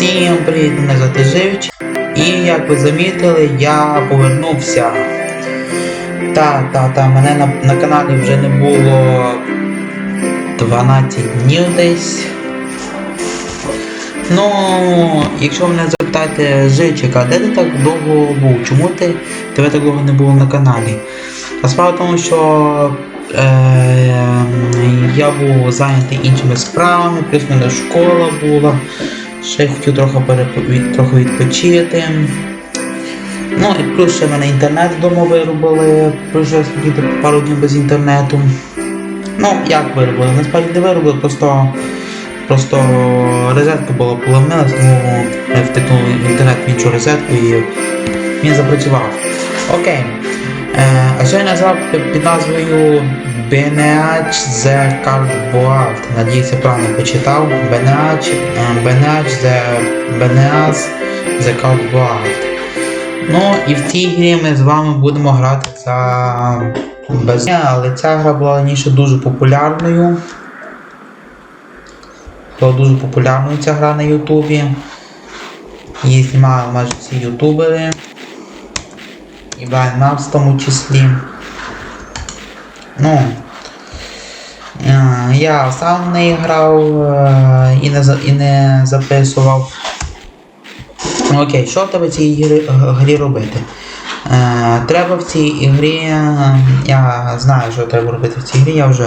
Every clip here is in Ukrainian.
Всім привіт, мене звати Живич. І як ви замітили, я повернувся. Та, та, мене на, на каналі вже не було 12 днів десь. Ну, якщо мене запитаєте, Живчик, а де ти так довго був? Чому ти тебе так довго не було на каналі? А справа в тому, що е, я був зайнятий іншими справами, плюс в мене школа була. Ще хотів трохи, переп- від- трохи відпочити. Ну і плюс ще в мене інтернет вдома виробили, сидіти пару днів без інтернету. Ну, як виробили? Насправді не виробили, просто, просто розетка була поломилась, тому я втикнув в інтернет в іншу розетку і він запрацював. Окей. Е, а що я назвав під- під назвою Beneach the Cardboard. Надіюся, правильно почитав. Beneach, е, Beneach the Beneas the Cardboard. Ну і в цій грі ми з вами будемо грати за без але ця гра була раніше дуже популярною. Була дуже популярною ця гра на Ютубі. Її знімали майже всі ютубери. І Брайан Мапс в тому числі. Ну, е, я сам в неї грав е, і не, і не записував. Ну, Окей, що в тебе в цій грі, грі робити? Е, треба в цій ігрі. е, Я знаю, що треба робити в цій грі, я вже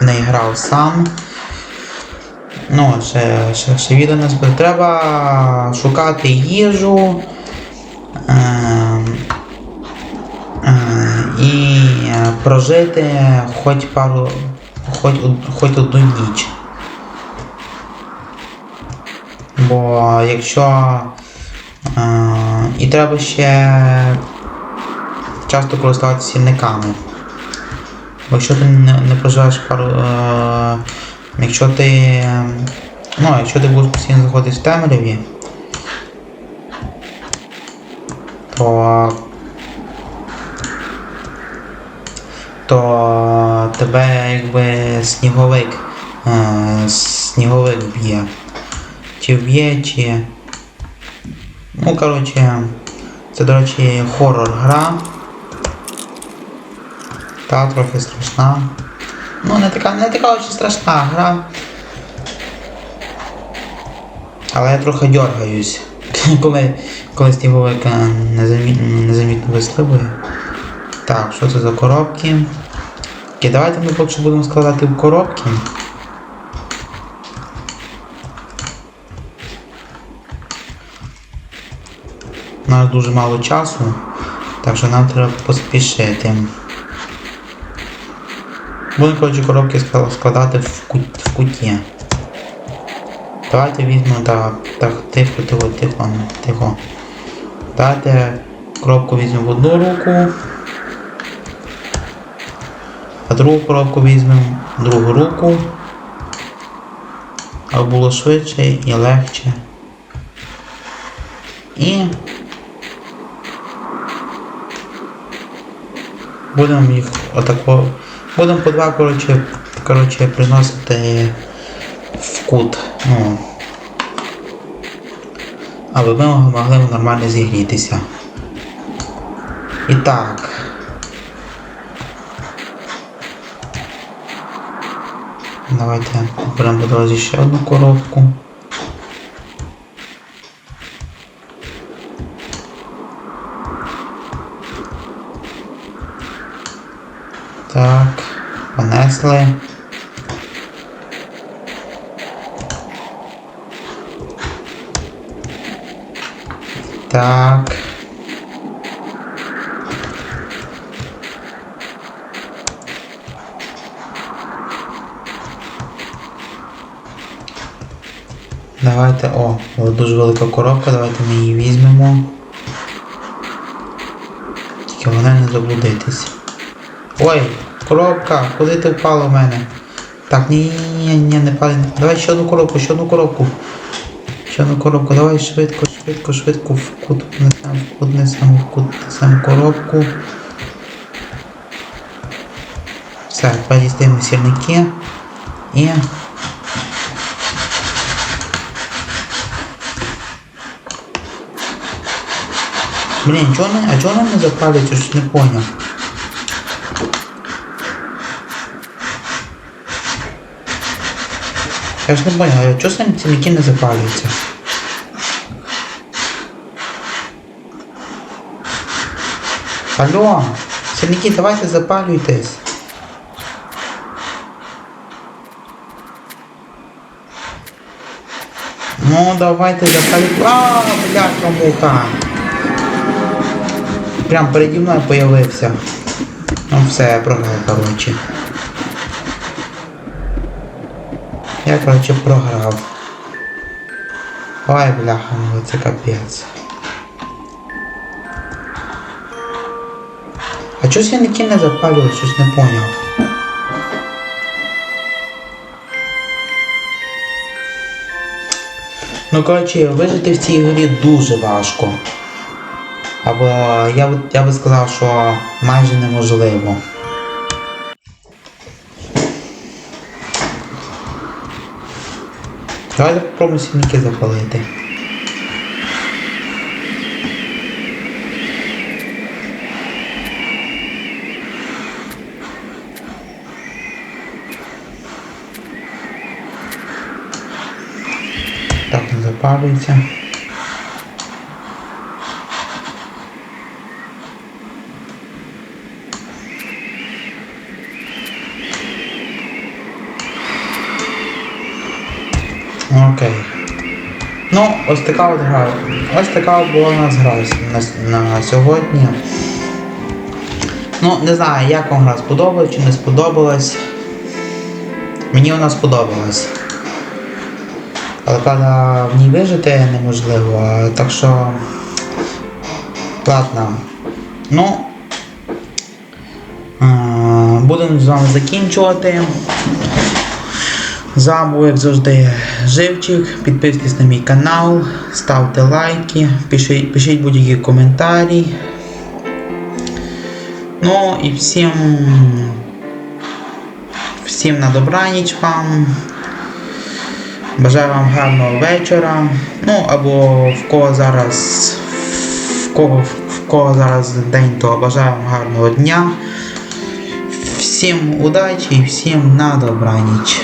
в неї грав сам. Ну, ще, ще, ще відео не збив. Треба шукати їжу. Е, е, і е, прожити хоч пару. Хоч, хоч одну ніч. Бо якщо. Е, і треба ще часто користуватися сірниками. Бо якщо ти не, не проживеш пару. Е, якщо ти. Ну, якщо ти будеш постійно заходити в темряві, то. То тебе якби сніговик. Е, сніговик б'є. Чи вб'є, чи. Ну, коротше, це, до речі, хоррор гра. Та трохи страшна. Ну, не така, не така очень страшна гра. Але я трохи дергаюсь, коли, коли сніговик е, незамітно, вистрибує. Так, що це за коробки? Окей, давайте ми поки що будемо складати в коробки. У нас дуже мало часу, так що нам треба поспішити. Будемо коротше коробки складати в, кут, в куті. Давайте візьмемо так, так, тихо, тихо, тихо, тихо. Давайте коробку візьмемо в одну руку. А другу коробку візьмемо другу руку. Аби було швидше і легше. І будемо їх отако. Будемо по два коротше, коротше приносити в кут. Ну, аби ми могли нормально зігрітися. І так. Давайте беремо по дорозі ще одну коробку. Так, понесли. Так. Давайте, о, дуже велика коробка, давайте ми її візьмемо. Тільки вона не заблудитись. Ой, коробка, куди ти впала в мене? Так, ні, ні, не падай. Давай ще одну коробку, ще одну коробку. Ще одну коробку, давай швидко, швидко, швидко в кут несемо, в кут несемо, в кут несемо коробку. Все, тепер сірники і Блін, чого не, а чого вона не запалюється, щось не поняв. Я ж не поняв, а чого самі цінники не запалюються? Алло, сірники, давайте запалюйтесь. Ну, давайте запалюйтесь. А, бляха муха. Прям переді мною появився. Ну все, я програв, коротше. Я, коротше, програв. Ой, бляха, ну це капець. А чого сірники не запалюють, щось не поняв. Ну, коротше, вижити в цій грі дуже важко. Або я б, я би сказав, що майже неможливо. Давайте попробуємо сірники запалити. Так, не запалюється. Окей. Ну, ось така от гра. Ось така була у нас гра на, на сьогодні. Ну, не знаю, як вам гра сподобалась чи не сподобалась. Мені вона сподобалась. Але правда в ній вижити неможливо, так що. Ладно. Ну. Будемо з вами закінчувати. З вами, як завжди, живчик. Підписуйтесь на мій канал, ставте лайки, пишіть, пишіть будь-які коментарі. Ну і всім. Всім на добраніч вам. Бажаю вам гарного вечора. Ну або в кого зараз. В кого, в кого зараз день, то бажаю вам гарного дня. Всім удачі і всім на добраніч.